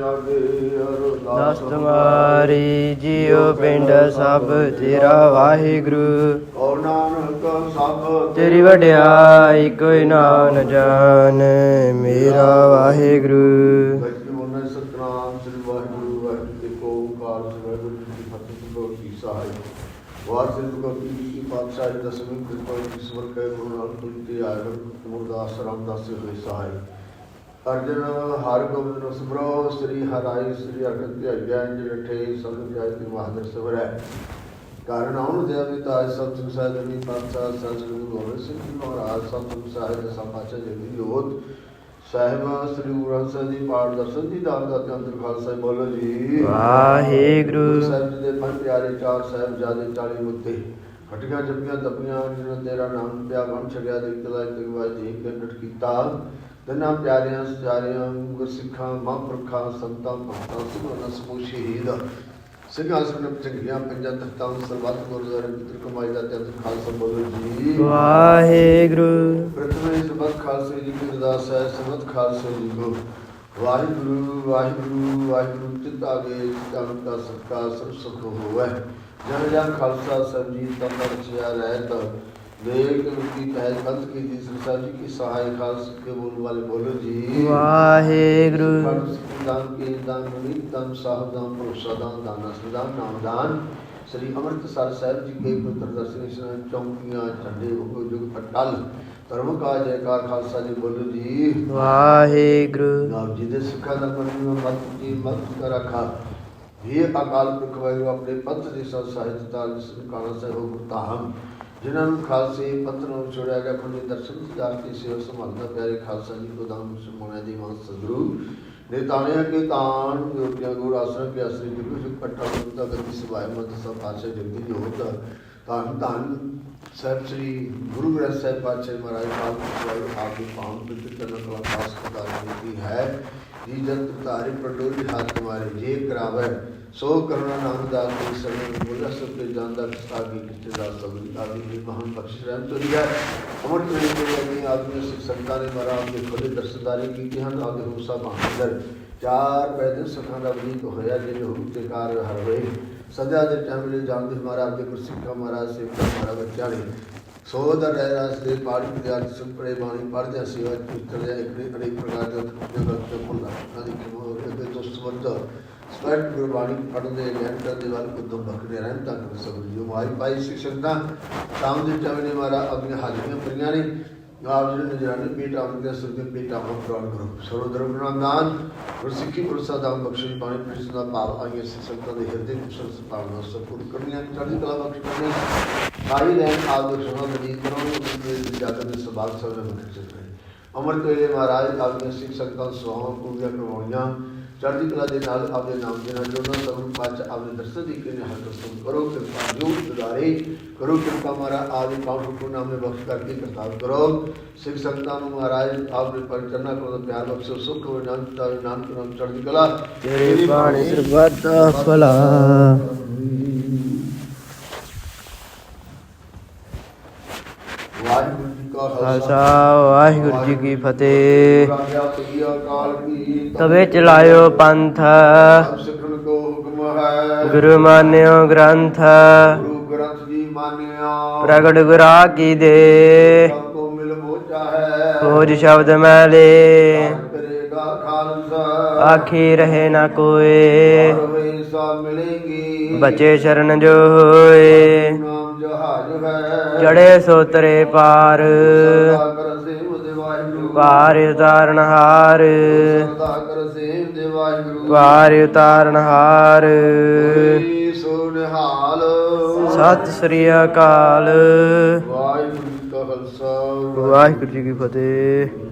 ਦਸ ਤੁਮਾਰੀ ਜੀਉ ਪਿੰਡ ਸਭ ਤੇਰਾ ਵਾਹਿਗੁਰੂ। ਔਰ ਨਾਨਕ ਸਭ ਤੇਰੀ ਵਡਿਆਈ ਕੋਈ ਨਾ ਨ ਜਾਣ ਮੇਰਾ ਵਾਹਿਗੁਰੂ। ਵਾਹਿਗੁਰੂ ਮੋਨੇ ਸਤਨਾਮ ਸ੍ਰੀ ਵਾਹਿਗੁਰੂ ਵਾਹਿਗੁਰੂ ਜੀ ਕੋ ਸ੍ਰੀ ਵਾਹਿਗੁਰੂ ਜੀ ਕੀ ਫਤਿਹ ਕੋ ਕੀ ਸਹਾਇ ਵਾਰ ਸ੍ਰੀ ਗੁਰੂ ਜੀ ਕੀ ਪਾਤਸ਼ਾਹੀ ਦਸਵੀਂ ਕਿਰਪਾ ਈਸ਼ਵਰ ਕੈ ਗੁਰੂ ਨਾਨਕ ਦੇਵ ਜੀ ਆਏ ਗੁਰਦਾਸ ਰਾਮਦਾਸ ਜੀ ਹੋਏ ਸਹਾਇ ਅਰਜਨ ਹਰ ਗੋਬਿੰਦ ਨੂੰ ਸਿਮਰੋ ਸ੍ਰੀ ਹਰਾਈ ਸ੍ਰੀ ਅਰਜਨ ਤੇ ਅਗਿਆ ਇੰਜ ਰਠੇ ਸਭ ਜਾਇ ਤੇ ਮਹਾਦਰ ਸਵਰੈ ਕਾਰਨ ਆਉਣ ਦੇ ਵੀ ਤਾਜ ਸਭ ਸਿੰਘ ਸਾਹਿਬ ਦੇ ਵੀ ਪਾਤਸ਼ਾਹ ਸੰਤ ਗੁਰੂ ਗੋਬਿੰਦ ਸਿੰਘ ਜੀ ਮਹਾਰਾਜ ਸਭ ਸਿੰਘ ਸਾਹਿਬ ਦੇ ਸਮਾਚਾ ਜਗਦੀ ਜੋਤ ਸਾਹਿਬ ਸ੍ਰੀ ਗੁਰੂ ਗ੍ਰੰਥ ਸਾਹਿਬ ਜੀ ਪਾਠ ਦਰਸ਼ਨ ਦੀ ਦਾਤ ਦਾ ਤੇ ਅੰਦਰ ਖਾਲਸਾ ਜੀ ਬੋਲੋ ਜੀ। ਵਾਹਿਗੁਰੂ। ਗੁਰੂ ਸਾਹਿਬ ਜੀ ਦੇ ਪੰਜ ਪਿਆਰੇ ਚਾਰ ਸਾਹਿਬ ਜਾਦੇ 40 ਮੁੱਤੇ ਹਟੀਆਂ ਜਪੀਆਂ ਤਪੀਆਂ ਜਿਨ੍ਹਾਂ ਤੇਰਾ ਨਾਮ ਪਿਆ ਵੰਨ ਛੜਿਆ ਦੇ ਤਲਾ ਤੇ ਗਵਾਜ ਜੀ ਕੇ ਨਟ ਕੀਤਾ। ਤਨਾ ਪਿਆਰਿਆਂ ਸਚਾਰਿਆਂ ਗੁਰਸਿੱਖਾਂ ਮਹਾਂਪੁਰਖਾਂ ਸੰਤਾਂ ਭਗਤਾਂ ਸੁਭਾਨਾ ਸਮੂਹ ਸ਼ਹੀਦ। ਸਿੰਘਾਸਨ ਚੰਗੀਆਂ ਪੰਜਾਂ ਤਖਤਾਂ ਸਰਬੱਤ ਗੁਰਦੁਆਰੇ ਮਿੱਤਰ ਕਮਾਈ ਦਾ ਤੇ ਖਾਲਸਾ ਬੋਲੋ ਜੀ। ਵਾਹਿਗੁਰੂ। ਪ੍ਰਥਮੇ ਸਬਦ ਖਾਲਸੇ ਜੀ ਕੀ ਅਰਦਾਸ ਹੈ ਸਬਦ ਖਾਲਸੇ ਜੀ ਕੋ। ਵਾਹਿਗੁਰੂ ਵਾਹਿਗੁਰੂ ਵਾਹਿਗੁਰੂ ਚਿਤ ਆਗੇ ਚਿਤਾਨ ਦਾ ਸਤਕਾ ਸਰਬ ਸੁਖ ਹੋਵੇ। ਜਨ ਜਨ ਖਾਲਸਾ ਸਭ ਜੀ ਤਨ ਰਚਿਆ ਰਹਿਤ। ਦੇਖ ਕੀ ਪਹਿਲ ਕੰਤ ਕੀ ਜੀ ਸਰਸਾ ਜੀ ਕੀ ਸਹਾਇ ਖਾਲਸ ਕੇ ਬੋਲ ਵਾਲੇ ਬੋਲੋ ਜੀ। ਵਾਹਿਗੁਰੂ। ਦਾਨ ਕੀ ਦਾਨ ਮੁਨੀ ਦਾਨ ਸਾਹਿਬ ਦਾਨ ਭਰੋਸਾ ਦਾਨ ਦਾਨ ਅਸਦਾਨ ਨਾਮਦਾਨ। ਸ੍ਰੀ ਅੰਮ੍ਰਿਤਸਰ ਸਾਹਿਬ ਜੀ ਕੇ ਪੁੱਤਰ ਦਰਸ਼ਨ ਸਨ ਚੌਂਕੀਆਂ ਝੰਡੇ ਉਹ ਜੁਗ ਅਟਲ ਧਰਮ ਕਾ ਜੈਕਾਰ ਖਾਲਸਾ ਜੀ ਬੋਲੋ ਜੀ। ਵਾਹਿਗੁਰੂ। ਨਾਮ ਜੀ ਦੇ ਸਿੱਖਾਂ ਦਾ ਪਰਮ ਮਤ ਜੀ ਮਤ ਕਰ ਰੱਖਾ। ਇਹ ਅਕਾਲ ਪੁਰਖ ਵਾਹਿਗੁਰੂ ਆਪਣੇ ਪੰਥ ਦੇ ਸਾਹਿਤ ਤਾਲ ਜਿਸ ਕਾਣਾ ਸਾਹਿਬ ਹੋ ਗੁਰਤਾਹਮ ਜਿਨ੍ਹਾਂ ਨੂੰ ਖਾਲਸੇ ਪੰਥ ਨੂੰ ਛੋੜਿਆ ਗਿਆ ਆਪਣੇ ਦਰਸ਼ਨ ਦਿਦਾਰ ਕੀ ਸੇਵਾ ਸੰਭਾਲਦਾ ਪਿਆਰੇ ਖਾਲਸਾ ਜੀ ਕੋ ਦਾਮ ਸੁਮਣਾ ਦੀ ਮਾਨ ਸਦਰੂ ਨੇ ਤਾਣਿਆ ਕੇ ਤਾਣ ਜੋਤਿਆ ਗੁਰ ਆਸਰ ਕੇ ਅਸਰੀ ਜੀ ਕੁਝ ਪੱਟਾ ਹੁੰਦਾ ਗਤੀ ਸਭਾਇ ਮਤ ਸਭ ਪਾਸ਼ਾ ਜਗਦੀ ਜੋਤ। ਧੰਨ ਧੰਨ ਸਾਹਿਬ ਸ੍ਰੀ ਗੁਰੂ ਗ੍ਰੰਥ ਸਾਹਿਬ ਪਾਤਸ਼ਾਹ ਮਹਾਰਾਜ ਸਾਹਿਬ ਆਪ ਦੀ ਪਾਉਂ ਵਿੱਚ ਕਰਨ ਕਲਾ ਪਾਸ ਕਰਦਾ ਹੈ। ਜੀ ਜਨ ਤਾਰੇ ਪ੍ਰਡੋਲੀ ਹੱਥ ਤੁਮਾਰੇ ਜੇ ਕਰਾਵੇ, ਸੋ ਕਰੁਣਾ ਨਾਮ ਦਾ ਕੋਈ ਸਰਣ ਬੋਲਾ ਸਭ ਤੇ ਜਾਂਦਾ ਕਿਸਤਾ ਕੀ ਕਿਤੇ ਦਾ ਸਬਦ ਆਦਿ ਦੀ ਮਹਾਨ ਬਖਸ਼ ਰਹਿਮ ਤੋਰੀ ਹੈ ਅਮਰ ਤੇ ਦੇ ਅਗੇ ਆਦਮੀ ਸਿੱਖ ਸੰਤਾਂ ਨੇ ਮਹਾਰਾਜ ਦੇ ਖੁਦੇ ਦਰਸ਼ਨਦਾਰੀ ਕੀਤੀ ਹਨ ਆਦੇ ਰੂਸਾ ਬਹਾਦਰ ਚਾਰ ਪੈਦਲ ਸਖਾਂ ਦਾ ਵਜੀਦ ਹੋਇਆ ਜਿਹੜੇ ਹੁਕਮ ਤੇ ਕਾਰ ਹਰ ਹੋਏ। ਸਦਾ ਦੇ ਟਾਈਮ ਲਈ ਜਾਣਦੇ ਮਹਾਰਾਜ ਦੇ ਗੁਰਸਿੱਖਾ ਮਹਾਰਾਜ ਸੇਵਕਾ ਮਹਾਰਾਜ ਬੱਚਾ ਨੇ ਸੋ ਰਹਿ ਰਾਸ ਦੇ ਪਾੜੀ ਵਿਦਿਆਰਥੀ ਸੰਪਰੇ ਬਾਣੀ ਪੜ੍ਹਦਿਆਂ ਸੇਵਾ ਚਿੱਤਰ ਜਾਂ ਇੱਕ ਅਨੇਕ ਪ੍ਰਕਾਰ ਦੇ ਜਗਤ ਤੇ ਭੁੱਲਾ ਆਦਿ ਕਿਮੋ ਇਹਦੇ ਤੋਂ ਸਬੰਧ ਗੁਰਬਾਣੀ ਪੜ੍ਹਦੇ ਗਿਆਨ ਕਰਦੇ ਵੱਲ ਕੁਦੋਂ ਬਖਰੇ ਰਹਿਣ ਤੱਕ ਸਭ ਜੋ ਮਾਈ ਪਾਈ ਸੀ ਸ਼ਰਧਾ ਸ਼ਾਮ ਦੇ ਟਾਈਮ ਮਾਰਾ ਆਪਣੀਆਂ ਹਾਜ਼ਰੀਆਂ ਪਰੀਆਂ ਨੇ ਆਪ ਜੀ ਨੇ ਨਿਜਰਾਨੀ ਪੀਠ ਆਪ ਦੇ ਸੁਰਗ ਪੀਠ ਆਪ ਪ੍ਰਾਨ ਕਰੋ। ਸਰੋ ਧਰਮ ਨਾਮ ਗੁਰਸਿੱਖੀ ਗੁਰਸਾ ਦਾ ਬਖਸ਼ਿਸ਼ ਬਾਣੀ ਪ੍ਰਿਸ ਦਾ ਭਾਵ, ਆਈਏ ਸਿੱਖ ਦੇ ਹਿਰਦੇ ਵਿੱਚ ਸੰਸਪਾਲਨਾ ਸਪੂਰ ਕਰਨੀਆਂ ਚੜ੍ਹਦੀ ਕਲਾ ਬਖਸ਼ ਕਰਨੀ ਸਾਰੀ ਲੈਣ ਆਪ ਦੇ ਸੁਣਾ ਦੀ ਕਰੋ ਦੇ ਜਾਤ ਦੇ ਸਬਾਗ ਸਭ ਦੇ ਬਖਸ਼ ਕਰੇ। ਅਮਰ ਤੋਲੇ ਮਹਾਰਾਜ ਦੇ ਸਿੱਖ ਸੰਗਤਾਂ ਸੁਹਾਵਾਂ ਪੂਰੀਆਂ ਕਰਵਾਉਣੀਆਂ। ਚੜ੍ਹਦੀ ਕਲਾ ਦੇ ਨਾਲ ਆਪਦੇ ਨਾਮ ਦੇ ਨਾਲ ਜੋੜਨਾ ਨੂੰ ਪਾਚ ਆਪਦੇ ਦਰਸ਼ਨ ਦੀ ਕਿਨੇ ਹਰ ਦਰਸ਼ਨ ਕਰੋ ਕਿਰਪਾ ਜੋ ਦੁਦਾਰੇ ਕਰੋ ਕਿਰਪਾ ਮਾਰਾ ਆਦਿ ਪਾਉ ਹੁਕਮ ਨਾਮ ਬਖਸ਼ ਕਰਕੇ ਕਰਤਾਰ ਕਰੋ। ਸਿੱਖ ਸੰਗਤਾਂ ਨੂੰ ਮਹਾਰਾਜ ਆਪਦੇ ਪਰਿਚਰਨਾ ਕਰੋ ਪਿਆਰ ਬਖਸ਼ੋ ਸੁਖ ਹੋ ਨਾਨਕ ਦਾ ਨਾਮ ਚੜ੍ਹਦੀ ਕਲਾ। ਤੇਰੇ ਬਾਣੀ ਸਰਬੱਤ ਭਲਾ ਵਾਹਿਗੁਰੂ ਕਾ ਖਾਲਸਾ। ਵਾਹਿਗੁਰੂ ਜੀ ਕੀ ਫਤਿਹ। ਤਵੇ ਚਲਾਇਓ ਪੰਥ। ਗੁਰੂ ਮਾਨਿਓ ਗ੍ਰੰਥ। ਗੁਰੂ ਗ੍ਰੰਥ ਜੀ ਮਾਨਿਆ। ਪ੍ਰਗਟ ਗੁਰਾ ਕੀ ਦੇ। ਸਭ ਕੋ ਮਿਲ ਬੋਚਾ ਹੈ। ਖੋਜ ਸ਼ਬਦ ਕਰੇਗਾ ਖਾਲਸਾ। ਆਖੀ ਰਹੇ ਨਾ ਕੋਏ। ਬਚੇ ਸ਼ਰਨ ਜੋ ਹੋਏ। ਜਹਾਜ ਹੈ। ਚੜੇ ਸੋਤਰੇ ਪਾਰ। ਕਰ ਸੇਵ ਦੇ ਵਾਹਿਗੁਰੂ। ਪਾਰ ਉਤਾਰਨ ਹਾਰ। ਸਦਾ ਕਰ ਸੇਵ ਦੇ ਵਾਹਿਗੁਰੂ। ਪਾਰ ਉਤਾਰਨ ਹਾਰ। ਸੋ ਨਿਹਾਲ ਸਤਿ ਸ੍ਰੀ ਅਕਾਲ। ਵਾਹਿਗੁਰੂ ਜੀ ਕਾ ਖਾਲਸਾ। ਵਾਹਿਗੁਰੂ ਜੀ ਕੀ ਫਤਿਹ।